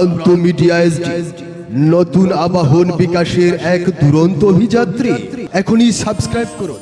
প্রান্ত মিডিয়া নতুন আবাহন বিকাশের এক দুরন্ত অভিযাত্রী। এখনই সাবস্ক্রাইব করুন।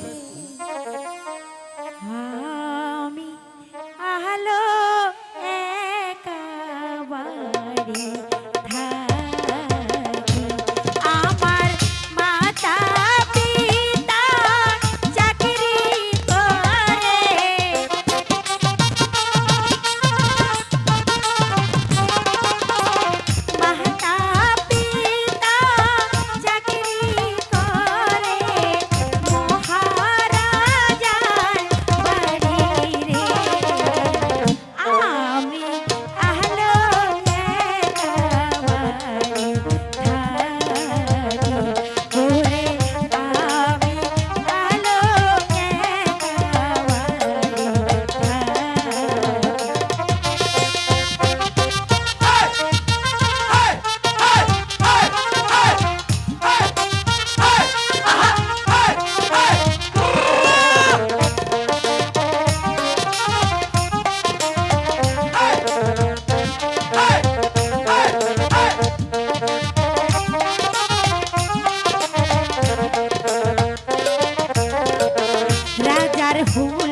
Liverpool.